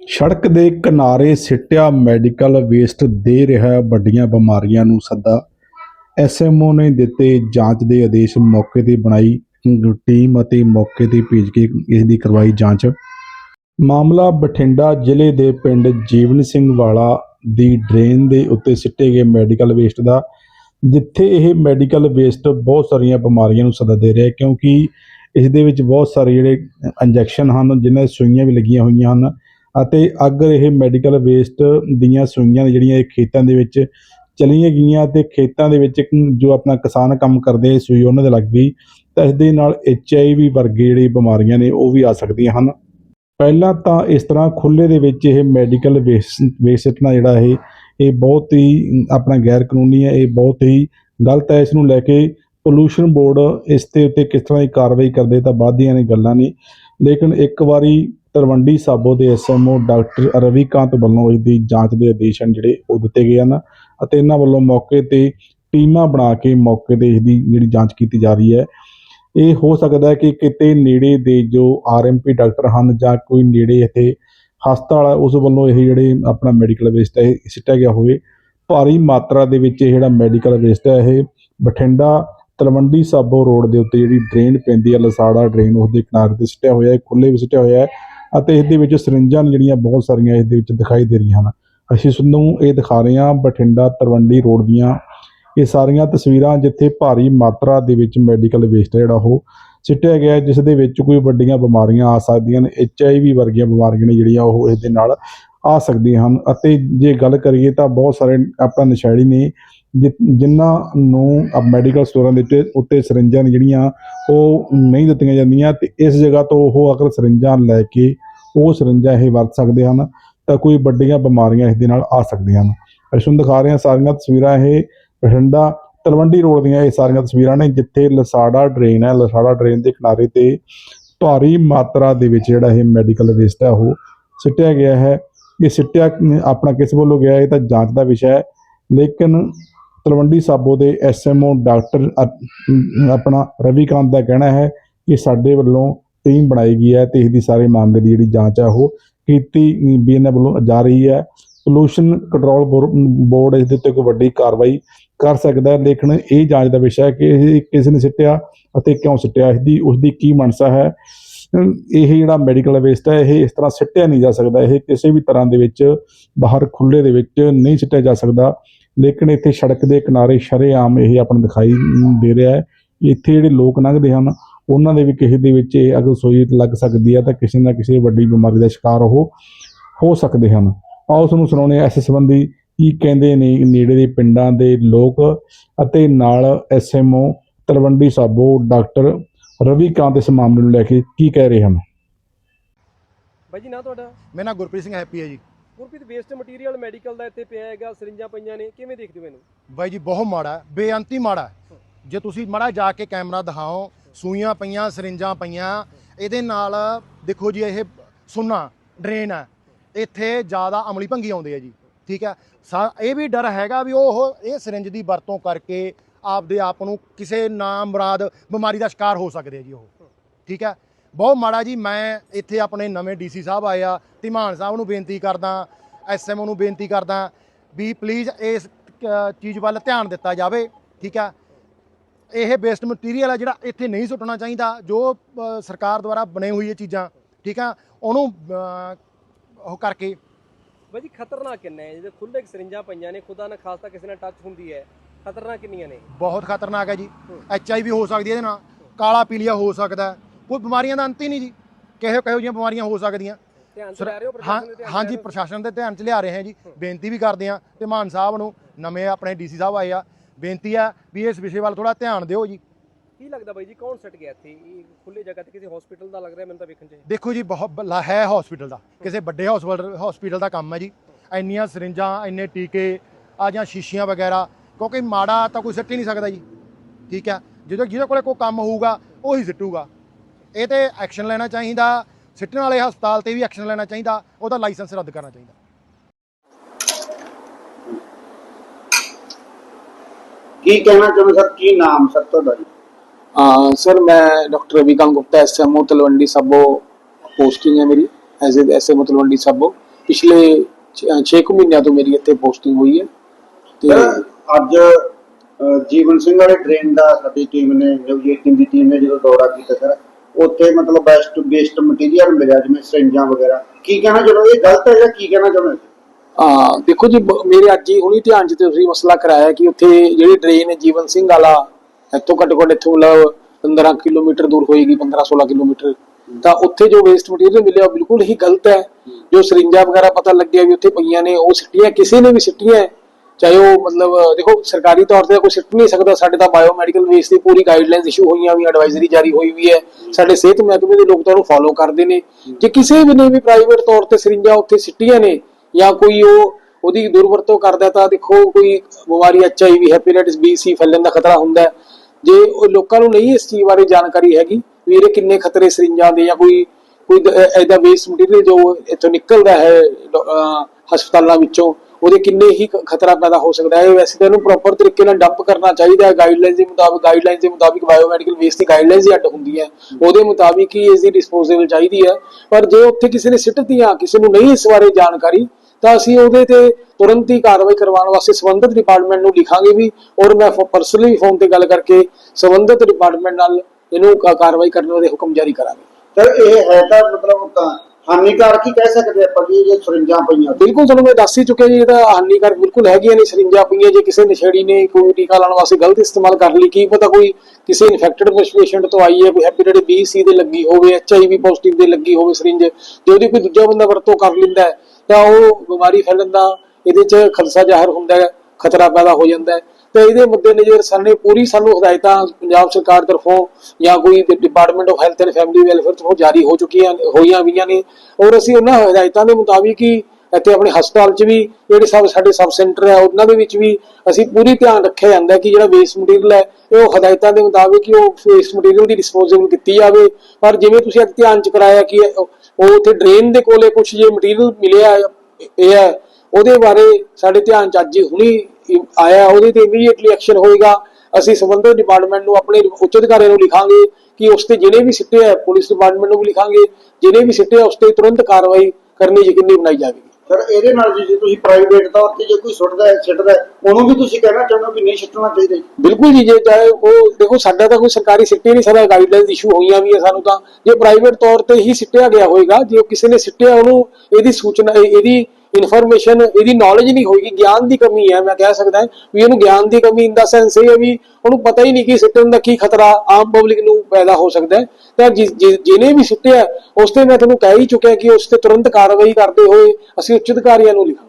ਸੜਕ ਦੇ ਕਿਨਾਰੇ ਸਿੱਟਿਆ ਮੈਡੀਕਲ ਵੇਸਟ ਦੇ ਰਿਹਾ ਵੱਡੀਆਂ ਬਿਮਾਰੀਆਂ ਨੂੰ ਸੱਦਾ। ਐਸਐਮਓ ਨੇ ਦਿੱਤੇ ਜਾਂਚ ਦੇ ਆਦੇਸ਼ ਮੌਕੇ ਤੇ ਬਣਾਈ। ਟੀਮ ਅਤੇ ਮੌਕੇ ਤੇ ਭੇਜ ਕੇ ਇਸ ਦੀ ਕਰਵਾਈ ਜਾਂਚ। ਮਾਮਲਾ ਬਠਿੰਡਾ ਜ਼ਿਲ੍ਹੇ ਦੇ ਪਿੰਡ ਜੀਵਨ ਸਿੰਘ ਵਾਲਾ ਦੀ ਡਰੇਨ ਦੇ ਉੱਤੇ ਸਿੱਟੇ ਗਏ ਮੈਡੀਕਲ ਵੇਸਟ ਦਾ, ਜਿੱਥੇ ਇਹ ਮੈਡੀਕਲ ਵੇਸਟ ਬਹੁਤ ਸਾਰੀਆਂ ਬਿਮਾਰੀਆਂ ਨੂੰ ਸੱਦਾ ਦੇ ਰਿਹਾ ਕਿਉਂਕਿ ਇਸ ਦੇ ਵਿੱਚ ਬਹੁਤ ਸਾਰੇ ਜਿਹੜੇ ਇੰਜੈਕਸ਼ਨ ਹਨ, ਜਿਨ੍ਹਾਂ ਦੀ ਸੂਈਆਂ ਵੀ ਲੱਗੀਆਂ ਹੋਈਆਂ ਹਨ। ਅਤੇ ਅਗਰ ਇਹ ਮੈਡੀਕਲ ਵੇਸਟ ਦੀਆਂ ਸੂਈਆਂ ਨੇ ਜਿਹੜੀਆਂ ਇਹ ਖੇਤਾਂ ਦੇ ਵਿੱਚ ਚਲੀਆਂ ਗਈਆਂ ਤੇ ਖੇਤਾਂ ਦੇ ਵਿੱਚ ਜੋ ਆਪਣਾ ਕਿਸਾਨ ਕੰਮ ਕਰਦੇ ਆ, ਸੂਈ ਉਹਨਾਂ ਦੇ ਲੱਗ ਗਈ। ਤਾਂ ਇਸ ਦੇ ਨਾਲ ਐਚ ਆਈ ਵੀ ਵਰਗੇ ਜਿਹੜੀ ਬਿਮਾਰੀਆਂ ਨੇ ਉਹ ਵੀ ਆ ਸਕਦੀਆਂ ਹਨ। ਪਹਿਲਾਂ ਤਾਂ ਇਸ ਤਰ੍ਹਾਂ ਖੁੱਲੇ ਦੇ ਵਿੱਚ ਇਹ ਮੈਡੀਕਲ ਵੇਸਟ ਵੇਸਟਣਾ ਜਿਹੜਾ ਇਹ ਇਹ ਬਹੁਤ ਹੀ ਆਪਣਾ ਗੈਰ ਕਾਨੂੰਨੀ ਹੈ ਇਹ ਬਹੁਤ ਹੀ ਗਲਤ ਹੈ। ਇਸ ਨੂੰ ਲੈ ਕੇ ਪੋਲੂਸ਼ਨ ਬੋਰਡ ਇਸ ਦੇ ਉੱਤੇ ਕਿਸ ਤਰ੍ਹਾਂ ਦੀ ਕਾਰਵਾਈ ਕਰਦੇ ਤਾਂ ਬਾਅਦ ਦੀਆਂ ਨੇ ਗੱਲਾਂ ਨੇ। ਲੇਕਿਨ ਇੱਕ ਵਾਰੀ ਤਲਵੰਡੀ ਸਾਬੋ ਦੇ ਐਸਐਮਓ ਡਾਕਟਰ ਰਵੀ ਕਾਂਤ ਵੱਲੋਂ ਇਸ ਦੀ ਜਾਂਚ ਦੇ ਆਦੇਸ਼ ਹਨ ਜਿਹੜੇ ਉਹ ਦਿੱਤੇ ਗਏ ਹਨ ਅਤੇ ਇਹਨਾਂ ਵੱਲੋਂ ਮੌਕੇ ਤੇ ਟੀਮਾਂ ਬਣਾ ਕੇ ਮੌਕੇ ਤੇ ਇਸ ਦੀ ਜਿਹੜੀ ਜਾਂਚ ਕੀਤੀ ਜਾ ਰਹੀ ਹੈ। ਇਹ ਹੋ ਸਕਦਾ ਹੈ ਕਿ ਕਿਤੇ ਨੇੜੇ ਦੇ ਜੋ ਆਰਐਮਪੀ ਡਾਕਟਰ ਹਨ ਜਾਂ ਕੋਈ ਨੇੜੇ ਇੱਥੇ ਹਸਪਤਾਲ ਹੈ, ਉਸ ਵੱਲੋਂ ਇਹ ਜਿਹੜੇ ਆਪਣਾ ਮੈਡੀਕਲ ਵੇਸਟ ਹੈ, ਇਹ ਸਿੱਟਿਆ ਗਿਆ ਹੋਵੇ। ਭਾਰੀ ਮਾਤਰਾ ਦੇ ਵਿੱਚ ਇਹ ਜਿਹੜਾ ਮੈਡੀਕਲ ਵੇਸਟ ਹੈ, ਇਹ ਬਠਿੰਡਾ ਤਲਵੰਡੀ ਸਾਬੋ ਰੋਡ ਦੇ ਉੱਤੇ ਜਿਹੜੀ ਡਰੇਨ ਪੈਂਦੀ ਹੈ, ਲਸਾੜਾ ਡਰੇਨ ਉਸ ਕਿਨਾਰੇ ਤੇ ਸਿੱਟਿਆ ਹੋਇਆ ਹੈ ਖੁੱਲੇ ਵੀ ਸਿੱਟਿਆ ਹੋਇਆ ਹੈ। ਅਤੇ ਇਸ ਦੇ ਵਿੱਚ ਸਰਿੰਜਾਂ ਨੇ ਜਿਹੜੀਆਂ ਬਹੁਤ ਸਾਰੀਆਂ ਇਸ ਦੇ ਵਿੱਚ ਦਿਖਾਈ ਦੇ ਰਹੀਆਂ ਹਨ। ਅਸੀਂ ਤੁਹਾਨੂੰ ਇਹ ਦਿਖਾ ਰਹੇ ਹਾਂ ਬਠਿੰਡਾ ਤਰਵੰਡੀ ਰੋਡ ਦੀਆਂ। ਇਹ ਸਾਰੀਆਂ ਤਸਵੀਰਾਂ ਜਿੱਥੇ ਭਾਰੀ ਮਾਤਰਾ ਦੇ ਵਿੱਚ ਮੈਡੀਕਲ ਵੇਸਟ ਜਿਹੜਾ ਉਹ ਸਿੱਟਿਆ ਗਿਆ ਜਿਸ ਦੇ ਵਿੱਚ ਕੋਈ ਵੱਡੀਆਂ ਬਿਮਾਰੀਆਂ ਆ ਸਕਦੀਆਂ ਨੇ ਐਚ ਆਈ ਵੀ ਵਰਗੀਆਂ ਬਿਮਾਰੀਆਂ ਨੇ ਜਿਹੜੀਆਂ ਉਹ ਇਸ ਦੇ ਨਾਲ ਆ ਸਕਦੀਆਂ ਹਨ। ਅਤੇ ਜੇ ਗੱਲ ਕਰੀਏ ਤਾਂ ਬਹੁਤ ਸਾਰੇ ਆਪਣਾ ਨਸ਼ੈੜੀ ਨੇ ਜਿਨ੍ਹਾਂ ਨੂੰ ਮੈਡੀਕਲ ਸਟੋਰਾਂ ਦੇ ਉੱਤੇ ਉੱਤੇ ਸਰਿੰਜਾਂ ਨੇ ਜਿਹੜੀਆਂ ਉਹ ਨਹੀਂ ਦਿੱਤੀਆਂ ਜਾਂਦੀਆਂ ਤੇ ਇਸ ਜਗ੍ਹਾ ਤੋਂ ਉਹ ਅਗਰ ਸਰਿੰਜਾਂ ਲੈ ਕੇ ਉਹ ਸਰਿੰਜਾਂ ਇਹ ਵਰਤ ਸਕਦੇ ਹਨ, ਤਾਂ ਕੋਈ ਵੱਡੀਆਂ ਬਿਮਾਰੀਆਂ ਇਸ ਦੇ ਨਾਲ ਆ ਸਕਦੀਆਂ ਹਨ। ਅਸੀਂ ਤੁਹਾਨੂੰ ਦਿਖਾ ਰਹੇ ਹਾਂ ਸਾਰੀਆਂ ਤਸਵੀਰਾਂ, ਇਹ ਬਠਿੰਡਾ ਤਲਵੰਡੀ ਰੋਡ ਦੀਆਂ ਇਹ ਸਾਰੀਆਂ ਤਸਵੀਰਾਂ ਨੇ, ਜਿੱਥੇ ਲਸਾੜਾ ਡਰੇਨ ਹੈ। ਲਸਾੜਾ ਡਰੇਨ ਦੇ ਕਿਨਾਰੇ ਤੇ ਭਾਰੀ ਮਾਤਰਾ ਦੇ ਵਿੱਚ ਜਿਹੜਾ ਇਹ ਮੈਡੀਕਲ ਵੇਸਟ ਹੈ, ਉਹ ਸਿੱਟਿਆ ਗਿਆ ਹੈ। ਇਹ ਸਿੱਟਿਆ, ਆਪਣਾ ਕਿਸ ਵੱਲੋਂ ਗਿਆ, ਇਹ ਤਾਂ ਜਾਂਚ ਦਾ ਵਿਸ਼ਾ ਹੈ। ਲੇਕਿਨ ਤਲਵੰਡੀ ਸਾਬੋ ਦੇ ਐਸਐਮਓ ਡਾਕਟਰ ਅ- ਆਪਣਾ ਰਵੀਕਾਂਤ ਦਾ ਕਹਿਣਾ ਹੈ ਕਿ ਸਾਡੇ ਵੱਲੋਂ ਟੀਮ ਬਣਾਈ ਗਈ ਹੈ ਤੇ ਇਸ ਦੀ ਸਾਰੇ ਮਾਮਲੇ ਦੀ ਜਿਹੜੀ ਜਾਂਚ ਹੈ ਉਹ ਕੀਤੀ ਵੀ ਇਹਨਾਂ ਵੱਲੋਂ ਜਾ ਰਹੀ ਹੈ। ਪੋਲੂਸ਼ਨ ਕੰਟਰੋਲ ਬੋਰਡ ਇਸ ਦੇ ਉੱਤੇ ਕੋਈ ਵੱਡੀ ਕਾਰਵਾਈ ਕਰ ਸਕਦਾ ਹੈ, ਲੇਕਿਨ ਇਹ ਜਾਂਚ ਦਾ ਵਿਸ਼ਾ ਹੈ ਕਿ ਇਹ ਕਿਸ ਨੇ ਸਿੱਟਿਆ ਅਤੇ ਕਿਉਂ ਸਿੱਟਿਆ, ਇਸ ਦੀ, ਉਸ ਦੀ ਕੀ ਮਨਸਾ ਹੈ। ਇਹ ਜਿਹੜਾ ਮੈਡੀਕਲ ਵੇਸਟ ਹੈ, ਇਹ ਇਸ ਤਰ੍ਹਾਂ ਸਿੱਟਿਆ ਨਹੀਂ ਜਾ ਸਕਦਾ, ਇਹ ਕਿਸੇ ਵੀ ਤਰ੍ਹਾਂ ਦੇ ਵਿੱਚ ਬਾਹਰ ਖੁੱਲੇ ਦੇ ਵਿੱਚ ਨਹੀਂ ਸਿੱਟਿਆ ਜਾ ਸਕਦਾ। ਲੇਕਿਨ ਇੱਥੇ ਸੜਕ ਦੇ ਕਿਨਾਰੇ ਸ਼ਰੇਆਮ ਇਹ ਆਪਾਂ ਨੂੰ ਦਿਖਾਈ ਦੇ ਰਿਹਾ ਹੈ ਇੱਥੇ ਜਿਹੜੇ ਲੋਕ ਲੰਘਦੇ ਹਨ ਉਹਨਾਂ ਦੇ ਵੀ ਕਿਸੇ ਦੇ ਵਿੱਚ ਇਹ ਅਗਰ ਸੋਈ ਲੱਗ ਸਕਦੀ ਹੈ ਤਾਂ ਕਿਸੇ ਨਾ ਕਿਸੇ ਵੱਡੀ ਬਿਮਾਰੀ ਦਾ ਸ਼ਿਕਾਰ ਉਹ ਹੋ ਸਕਦੇ ਹਨ। ਆਓ ਉਸ ਨੂੰ ਸੁਣਾਉਣੇ ਇਸ ਸੰਬੰਧੀ ਕੀ ਕਹਿੰਦੇ ਨੇ ਨੇੜੇ ਦੇ ਪਿੰਡਾਂ ਦੇ ਲੋਕ ਅਤੇ ਨਾਲ ਐਸਐਮਓ ਤਲਵੰਡੀ ਸਾਬੋ ਡਾਕਟਰ ਰਵੀਕਾਂਤ ਇਸ ਮਾਮਲੇ ਨੂੰ ਲੈ ਕੇ ਕੀ ਕਹਿ ਰਹੇ ਹਨ। ਬਾਈ ਜੀ ਨਾ ਤੁਹਾਡਾ? ਮੇਰਾ ਨਾਮ ਗੁਰਪ੍ਰੀਤ ਸਿੰਘ ਹੈਪੀ ਹੈ ji. Gurpreet waste material medical ਦਾ ਇੱਥੇ ਪਿਆ ਹੈਗਾ ਸਰਿੰਜਾਂ ਪਈਆਂ ਨੇ ਕਿਵੇਂ ਦੇਖਦੇ ਹੋ ਇਹਨੂੰ? ਬਾਈ ਜੀ ਬਹੁਤ ਮਾੜਾ ਹੈ ਬੇਅੰਤੀ ਮਾੜਾ ਜੇ ਤੁਸੀਂ ਮਾੜਾ ਜਾ ਕੇ ਕੈਮਰਾ ਦਿਖਾਓ ਸੂਈਆਂ ਪਈਆਂ ਸਰਿੰਜਾਂ ਪਈਆਂ ਇਹਦੇ ਨਾਲ ਦੇਖੋ ਜੀ ਇਹ ਸੁੰਨਾ ਡਰੇਨ ਹੈ। ਇੱਥੇ ਜ਼ਿਆਦਾ ਅਮਲੀ ਭੰਗੀ ਆਉਂਦੇ ਆ ਜੀ ਠੀਕ ਹੈ। ਇਹ ਵੀ ਡਰ ਹੈਗਾ ਵੀ ਉਹ ਇਹ ਸਿਰਿੰਜ ਦੀ ਵਰਤੋਂ ਕਰਕੇ ਆਪਦੇ ਆਪ ਨੂੰ ਕਿਸੇ ਨਾਮ ਮੁਰਾਦ ਬਿਮਾਰੀ ਦਾ ਸ਼ਿਕਾਰ ਹੋ ਸਕਦੇ ਆ ਜੀ ਉਹ ਠੀਕ ਹੈ। ਬਹੁਤ ਮਾੜਾ ਜੀ ਮੈਂ ਇੱਥੇ ਆਪਣੇ ਨਵੇਂ ਡੀਸੀ ਸਾਹਿਬ ਆਏ ਆ ਧੀਮਾਨ ਸਾਹਿਬ ਨੂੰ ਬੇਨਤੀ ਕਰਦਾ ਐਸਐਮਓ ਨੂੰ ਬੇਨਤੀ ਕਰਦਾ ਵੀ ਪਲੀਜ਼ ਇਸ ਚੀਜ਼ ਵੱਲ ਧਿਆਨ ਦਿੱਤਾ ਜਾਵੇ ਠੀਕ ਹੈ ਇਹ ਵੇਸਟ ਮਟੀਰੀਅਲ ਹੈ ਜਿਹੜਾ ਇੱਥੇ ਨਹੀਂ ਸੁੱਟਣਾ ਚਾਹੀਦਾ ਜੋ ਸਰਕਾਰ ਦੁਆਰਾ ਬਣੇ ਹੋਈ ਇਹ ਚੀਜ਼ਾਂ ਠੀਕ ਆ? ਉਹਨੂੰ ਉਹ ਕਰਕੇ। ਬਾਈ ਜੀ ਖਤਰਨਾਕ ਕਿੰਨਾ ਹੈ ਜੇ ਖੁੱਲੇ ਸਰਿੰਜਾਂ ਪਈਆਂ ਨੇ ਖੁਦਾ ਨਾ ਖਾਸਤਾ ਕਿਸੇ ਨਾਲ ਟੱਚ ਹੁੰਦੀ ਹੈ। ਖਤਰਨਾਕ ਕਿੰਨੀਆਂ ਨੇ? ਬਹੁਤ ਖਤਰਨਾਕ ਹੈ ਜੀ। ਐਚ ਆਈ ਵੀ ਹੋ ਸਕਦੀ ਹੈ ਇਹਦੇ ਨਾਲ। ਕਾਲਾ ਪੀਲੀਆ ਹੋ ਸਕਦਾ ਹੈ। ਕੋਈ ਬਿਮਾਰੀਆਂ ਦਾ ਅੰਤ ਹੀ ਨਹੀਂ ਜੀ। ਕਿਹੋ ਕਿਹੋ ਜਿਹੀਆਂ ਬਿਮਾਰੀਆਂ ਹੋ ਸਕਦੀਆਂ। ਧਿਆਨ ਚ ਲੈ ਰਹੇ ਹੋ ਹਾਂ ਪ੍ਰਸ਼ਾਸਨ ਦੇ ਧਿਆਨ ਹਾਂਜੀ ਲੈ ਹੋ? ਪ੍ਰਸ਼ਾਸਨ ਦੇ ਧਿਆਨ 'ਚ ਲਿਆ ਰਹੇ ਹਾਂ ਜੀ। ਬੇਨਤੀ ਵੀ ਕਰਦੇ ਹਾਂ ਤੇ ਮਾਨ ਸਾਹਿਬ ਨੂੰ ਨਵੇਂ ਆਪਣੇ ਡੀਸੀ ਸਾਹਿਬ ਆਏ ਆ। ਬੇਨਤੀ ਆ ਵੀ ਇਸ ਵਿਸ਼ੇ ਵੱਲ ਥੋੜਾ ਧਿਆਨ ਦਿਓ ਜੀ। ਕੀ ਲੱਗਦਾ ਬਾਈ ਜੀ ਕੌਣ ਸੱਟ ਗਿਆ ਇੱਥੇ? ਇਹ ਖੁੱਲੇ ਜਗ੍ਹਾ ਤੇ ਕਿਸੇ ਹਸਪੀਟਲ ਦਾ ਲੱਗ ਰਿਹਾ ਮੈਨੂੰ ਤਾਂ ਵੇਖਣ ਚ। ਦੇਖੋ ਜੀ ਬਹੁਤ ਬ- ਹੈ ਹਸਪੀਟਲ ਦਾ। ਕਿਸੇ ਵੱਡੇ ਹਸਪੀਟਲ ਹਸਪੀਟਲ ਦਾ ਕੰਮ ਹੈ ਜੀ। ਇੰਨੀਆਂ ਸਰਿੰਜਾਂ ਇੰਨੇ ਟੀਕੇ ਆ ਜਾਂ ਸ਼ੀਸ਼ੀਆਂ ਵਗੈਰਾ ਕਿਉਂਕਿ ਮਾੜਾ ਤਾਂ ਕੋਈ ਸਿੱਟ ਹੀ ਨਹੀਂ ਸਕਦਾ ਜੀ। ਠੀਕ ਹੈ? ਜਦੋਂ ਜਿਹਦੇ ਕੋਲੇ ਕੋਈ ਕੰਮ ਹੋਊਗਾ ਉਹੀ ਸਿੱਟੂਗਾ। ਇਹ ਤੇ ਐਕਸ਼ਨ ਲੈਣਾ ਚਾਹੀਦਾ ਸਿੱਟਣ ਵਾਲੇ ਹਸਪਤਾਲ ਤੇ ਵੀ ਐਕਸ਼ਨ ਲੈਣਾ ਚਾਹੀਦਾ ਉਹਦਾ ਲਾਇਸੈਂਸ ਰੱਦ ਕਰਨਾ ਚਾਹੀਦਾ। ਕੀ ਕਹਿਣਾ ਚਾਹੁੰਦੇ ਸਰ? ਕੀ ਨਾਮ ਸਰ ਤੁਹਾਡਾ ਜੀ? ਆ ਸਰ ਮੈਂ doctor Vikant Gupta SMO Talwandi Sabo posting ਹੈ ਮੇਰੀ ਐਜ਼ ਐ ਐਸਐਮਓ ਤਲਵੰਡੀ ਸਾਬੋ। ਪਿਛਲੇ 6 ਕੁ ਮਹੀਨਿਆਂ ਤੋਂ ਮੇਰੀ ਇੱਥੇ ਪੋਸਟਿੰਗ ਹੋਈ ਹੈ। ਤੇ ਅੱਜ ਜੀਵਨ ਸਿੰਘ ਵਾਲੇ ਟ੍ਰੇਨ ਦਾ ਸਾਡੀ ਟੀਮ ਨੇ ਨਿਊਜ਼ 18 ਦੀ ਟੀਮ ਨੇ ਜਦੋਂ ਦੌਰਾ ਕੀਤਾ ਸਰ ਉੱਥੇ ਮਤਲਬ ਬੈਸਟ ਬੇਸਟ ਮਟੀਰੀਅਲ ਮਿਲਿਆ, ਜਿਵੇਂ ਸਰਿੰਜਾਂ ਵਗੈਰਾ। ਕੀ ਕਹਿਣਾ ਚਾਹੁੰਦੇ ਇਹ ਗਲਤ ਹੈ ਜਾਂ ਕੀ ਕਹਿਣਾ ਚਾਹੁੰਦੇ ਹਾਂ, ਦੇਖੋ ਜੀ ਮੇਰੇ ਅੱਜ ਹੀ ਹੁਣੀ ਧਿਆਨ 'ਚ ਤੁਸੀਂ ਮਸਲਾ ਕਰਾਇਆ ਕਿ ਉੱਥੇ ਜਿਹੜੀ ਟ੍ਰੇਨ ਹੈ ਜੀਵਨ ਸਿੰਘ ਵਾਲਾ, ਇੱਥੋਂ ਘੱਟੋ ਘੱਟ ਇੱਥੋਂ ਮਤਲਬ 15 ਕਿਲੋਮੀਟਰ ਦੂਰ ਹੋਏਗੀ 15 16 ਕਿਲੋਮੀਟਰ। ਤਾਂ ਉੱਥੇ ਜੋ ਵੇਸਟ ਮਟੀਰੀਅਲ ਮਿਲਿਆ ਬਿਲਕੁਲ ਹੀ ਗਲਤ ਹੈ। ਜੋ ਸਰਿੰਜਾਂ ਵਗੈਰਾ ਪਤਾ ਲੱਗਿਆ ਵੀ ਉੱਥੇ ਪਈਆਂ ਨੇ, ਉਹ ਸਿੱਟੀਆਂ, ਕਿਸੇ ਨੇ ਵੀ ਸਿੱਟੀਆਂ ਚਾਹੇ ਉਹ ਮਤਲਬ, ਦੇਖੋ, ਸਰਕਾਰੀ ਤੌਰ ਤੇ ਕੋਈ ਸਿੱਟ ਨਹੀਂ ਸਕਦਾ। ਸਾਡੇ ਤਾਂ ਬਾਇਓਮੈਡੀਕਲ ਵੇਸਟ ਦੀ ਪੂਰੀ ਗਾਈਡਲਾਈਨਸ ਇਸ਼ੂ ਹੋਈਆਂ ਵੀ ਐਡਵਾਈਜ਼ਰੀ ਜਾਰੀ ਹੋਈ ਵੀ ਹੈ। ਸਾਡੇ ਸਿਹਤ ਮਹਿਕਮੇ ਦੇ ਲੋਕ ਤਾਂ ਉਹਨੂੰ ਫਾਲੋ ਕਰਦੇ ਨੇ। ਜੇ ਕਿਸੇ ਵੀ ਨੇ ਵੀ ਪ੍ਰਾਈਵੇਟ ਤੌਰ ਤੇ ਸਰਿੰਜਾਂ ਉੱਥੇ ਸਿੱਟੀਆਂ ਨੇ, ਜਾਂ ਕੋਈ ਉਹ, ਉਹਦੀ ਦੁਰਵਰਤੋਂ ਕਰਦਾ ਤਾਂ ਦੇਖੋ, ਕੋਈ ਬਿਮਾਰੀ ਐਚਆਈਵੀ ਹੈਪੇਟਾਈਟਸ ਬੀ ਸੀ ਫੈਲਣ ਦਾ ਖਤਰਾ ਹੁੰਦਾ ਜੇ ਉਹ ਲੋਕਾਂ ਨੂੰ ਨਹੀਂ ਇਸ ਚੀਜ਼ ਬਾਰੇ ਜਾਣਕਾਰੀ ਹੈਗੀ, ਵੀ ਇਹਦੇ ਕਿੰਨੇ ਖਤਰੇ ਸਰਿੰਜਾਂ ਦੇ ਜਾਂ ਕੋਈ ਕੋਈ ਐਦਾ ਵੇਸਟ ਮਟੀਰੀਅਲ ਜੋ ਇੱਥੋਂ ਨਿਕਲਦਾ ਹੈ ਹਸਪਤਾਲਾਂ ਵਿੱਚੋਂ ਉਹਦੇ ਕਿੰਨੇ ਹੀ ਖਤਰਾ ਪੈਦਾ ਹੋ ਸਕਦਾ ਹੈ। ਵੈਸੇ ਤਾਂ ਇਹਨੂੰ ਪ੍ਰੋਪਰ ਤਰੀਕੇ ਨਾਲ ਡੰਪ ਕਰਨਾ ਚਾਹੀਦਾ ਹੈ। ਗਾਈਡਲਾਈਨਸ ਦੇ ਮੁਤਾਬਿਕ ਗਾਈਡਲਾਈਨਸ ਦੇ ਮੁਤਾਬਿਕ ਬਾਇਓਮੈਡੀਕਲ ਵੇਸਟ ਦੀ ਗਾਈਡਲਾਈਨਸ ਹੀ ਅੱਡ ਹੁੰਦੀ ਹੈ। ਉਹਦੇ ਮੁਤਾਬਿਕ ਹੀ ਇਸ ਦੀ ਡਿਸਪੋਜ਼ੇਬਲ ਚਾਹੀਦੀ ਹੈ। ਪਰ ਜੇ ਉੱਥੇ ਕਿਸੇ ਨੇ ਸਿੱਟਦੀਆਂ ਕਿਸੇ ਨੂੰ ਨਹੀਂ ਇਸ ਬਾਰੇ ਜਾਣਕਾਰੀ, ਤਾਂ ਅਸੀਂ ਉਹਦੇ ਤੇ ਤੁਰੰਤ ਹੀ ਕਾਰਵਾਈ ਕਰਵਾਉਣ ਵਾਸਤੇ ਸੰਬੰਧਿਤ ਡਿਪਾਰਟਮੈਂਟ ਨੂੰ ਲਿਖਾਂਗੇ ਵੀ, ਔਰ ਮੈਂ ਪਰਸਨਲੀ ਫੋਨ ਤੇ ਗੱਲ ਕਰਕੇ ਸੰਬੰਧਿਤ ਡਿਪਾਰਟਮੈਂਟ ਨਾਲ ਇਹਨੂੰ ਕਾਰਵਾਈ ਕਰਨ ਦੇ ਹੁਕਮ ਜਾਰੀ ਕਰਾਂਗੇ। ਸਰ, ਇਹ ਹੈ ਤਾਂ ਮਤਲਬ ਹਾਨੀਕਾਰਕ ਹੀ ਕਹਿ ਸਕਦੇ ਆਪਾਂ ਜੀ ਜੇ ਸਰਿੰਜਾਂ ਪਈਆਂ। ਬਿਲਕੁਲ ਤੁਹਾਨੂੰ ਮੈਂ ਦੱਸ ਹੀ ਚੁੱਕਿਆ ਜੀ ਇਹਦਾ ਹਾਨੀਕਾਰਕ ਬਿਲਕੁਲ ਹੈਗੀਆਂ ਨੇ ਸਰਿੰਜਾਂ ਪਈਆਂ ਜੇ ਕਿਸੇ ਨਸ਼ੇੜੀ ਨੇ ਕੋਈ ਟੀਕਾ ਲਾਉਣ ਵਾਸਤੇ ਗਲਤ ਇਸਤੇਮਾਲ ਕਰ ਲਈ ਕੀ ਪਤਾ ਕੋਈ ਕਿਸੇ ਇਨਫੈਕਟਡ ਪੇਸ਼ੈਂਟ ਤੋਂ ਆਈ ਹੈ ਕੋਈ ਹੈਪੇਟਾਈਟਸ ਬੀ ਸੀ ਦੇ ਲੱਗੀ ਹੋਵੇ ਐਚਆਈਵੀ ਪੋਜ਼ਿਟਿਵ ਦੇ ਲੱਗੀ ਹੋਵੇ ਸਰਿੰਜ ਜੇ ਉਹਦੀ ਕੋਈ ਦੂਜਾ ਬੰਦਾ ਵਰਤੋਂ ਕਰ ਲੈਂਦਾ ਹੈ, ਤਾਂ ਉਹ ਬਿਮਾਰੀ ਫੈਲਣ ਦਾ ਇਹਦੇ 'ਚ ਖਦਸ਼ਾ ਜ਼ਾਹਰ ਹੁੰਦਾ ਹੈ ਖਤਰਾ ਪੈਦਾ ਹੋ ਜਾਂਦਾ ਹੈ। ਤੇ ਇਹਦੇ ਮੱਦੇਨਜ਼ਰ ਸਾਨੇ ਪੂਰੀ ਸਾਨੂੰ ਹਦਾਇਤਾਂ ਪੰਜਾਬ ਸਰਕਾਰ ਤਰਫੋਂ ਜਾਂ ਕੋਈ department of health and family welfare ਤਰਫੋਂ ਜਾਰੀ ਹੋ ਚੁੱਕੀਆਂ ਹੋਈਆਂ ਵੀਆਂ ਨੇ। ਔਰ ਅਸੀਂ ਉਹਨਾਂ ਹਦਾਇਤਾਂ ਦੇ ਮੁਤਾਬਿਕ ਹੀ ਇੱਥੇ ਆਪਣੇ ਹਸਪਤਾਲ 'ਚ ਵੀ ਜਿਹੜੇ ਸਭ ਸਾਡੇ ਸਬ ਸੈਂਟਰ ਹੈ ਉਹਨਾਂ ਦੇ ਵਿੱਚ ਵੀ ਅਸੀਂ ਪੂਰੀ ਧਿਆਨ ਰੱਖਿਆ ਜਾਂਦਾ ਕਿ ਜਿਹੜਾ ਵੇਸਟ ਮਟੀਰੀਅਲ ਹੈ ਉਹ ਹਦਾਇਤਾਂ ਦੇ ਮੁਤਾਬਿਕ ਹੀ ਉਹ ਵੇਸਟ ਮਟੀਰੀਅਲ ਦੀ ਡਿਸਪੋਜ਼ੇਬਲ ਕੀਤੀ ਜਾਵੇ। ਪਰ ਜਿਵੇਂ ਤੁਸੀਂ ਅੱਜ ਧਿਆਨ 'ਚ ਕਰਾਇਆ ਕਿ ਉਹ ਉੱਥੇ ਡਰੇਨ ਦੇ ਕੋਲੇ ਕੁਝ ਜੇ ਮਟੀਰੀਅਲ ਮਿਲਿਆ ਹੈ, ਇਹ ਹੈ ਉਹਦੇ ਬਾਰੇ ਸਾਡੇ ਧਿਆਨ 'ਚ ਅੱਜ ਹੁਣੀ ਆਇਆ ਉਹਦੇ ਤੇ ਇਮੀਡੀਏਟਲੀ ਐਕਸ਼ਨ ਹੋਏਗਾ। ਅਸੀਂ ਸੰਬੰਧਿਤ ਡਿਪਾਰਟਮੈਂਟ ਨੂੰ ਆਪਣੇ ਉੱਚ ਅਧਿਕਾਰੀਆਂ ਨੂੰ ਲਿਖਾਂਗੇ ਕਿ ਉਸ ਤੇ ਜਿਹੜੇ ਵੀ ਸਿੱਟੇ ਹੈ ਪੁਲਿਸ ਡਿਪਾਰਟਮੈਂਟ ਨੂੰ ਵੀ ਲਿਖਾਂਗੇ। ਜਿਹੜੇ ਵੀ ਸਿੱਟੇ ਉਸ ਤੇ ਤੁਰੰਤ ਕਾਰਵਾਈ ਕਰਨੀ ਯਕੀਨੀ ਬਣਾਈ ਜਾਵੇਗੀ। ਸਰ ਇਹਦੇ ਨਾਲ ਜੀ ਤੁਸੀਂ ਪ੍ਰਾਈਵੇਟ ਤੌਰ ਤੇ ਜੇ ਕੋਈ ਸੁੱਟਦਾ ਹੈ ਹੈ, ਉਹਨੂੰ ਵੀ ਤੁਸੀਂ ਕਹਿਣਾ ਚਾਹੁੰਦੇ ਹੋ ਵੀ ਨਹੀਂ ਸਿੱਟਣਾ ਚਾਹੀਦਾ ਜੀ? ਬਿਲਕੁਲ ਜੀ ਜੇ ਚਾਹੇ ਉਹ ਦੇਖੋ ਸਾਡਾ ਤਾਂ ਕੋਈ ਸਰਕਾਰੀ ਸਿੱਟੇ ਨਹੀਂ ਸਾਡਾ ਗਾਈਡਲਾਈਨਸ ਇਸ਼ੂ ਹੋਈਆਂ ਵੀ ਹੈ ਸਾਨੂੰ ਤਾਂ। ਜੇ ਪ੍ਰਾਈਵੇਟ ਤੌਰ ਤੇ ਹੀ ਸਿੱਟਿਆ ਗਿਆ ਹੋਏਗਾ ਜੇ ਕਿਸੇ ਨੇ ਸਿੱਟਿਆ ਉਹਨੂੰ ਇਹਦੀ ਸੂਚਨਾ ਇਹ- ਇਹਦੀ ਇਨਫੋਰਮੇਸ਼ਨ ਇਹਦੀ ਨੌਲੇਜ ਨਹੀਂ ਹੋਏਗੀ, ਗਿਆਨ ਦੀ ਕਮੀ ਹੈ, ਮੈਂ ਕਹਿ ਸਕਦਾ ਵੀ ਇਹਨੂੰ ਗਿਆਨ ਦੀ ਕਮੀ ਇਨ ਦਾ ਸੈਂਸ ਇਹ ਹੈ ਵੀ ਉਹਨੂੰ ਪਤਾ ਹੀ ਨਹੀਂ ਕਿ ਸਿੱਟਣ ਦਾ ਕੀ ਖਤਰਾ ਆਮ ਪਬਲਿਕ ਨੂੰ ਪੈਦਾ ਹੋ ਸਕਦਾ ਹੈ। ਤਾਂ ਜਿਹਨੇ ਵੀ ਸਿੱਟਿਆ, ਉਸ ਤੇ ਮੈਂ ਤੁਹਾਨੂੰ ਕਹਿ ਹੀ ਚੁੱਕਿਆ ਕਿ ਉਸ ਤੇ ਤੁਰੰਤ ਕਾਰਵਾਈ ਕਰਦੇ ਹੋਏ ਅਸੀਂ ਉੱਚ ਅਧਿਕਾਰੀਆਂ ਨੂੰ ਲਿਖਾਂਗੇ।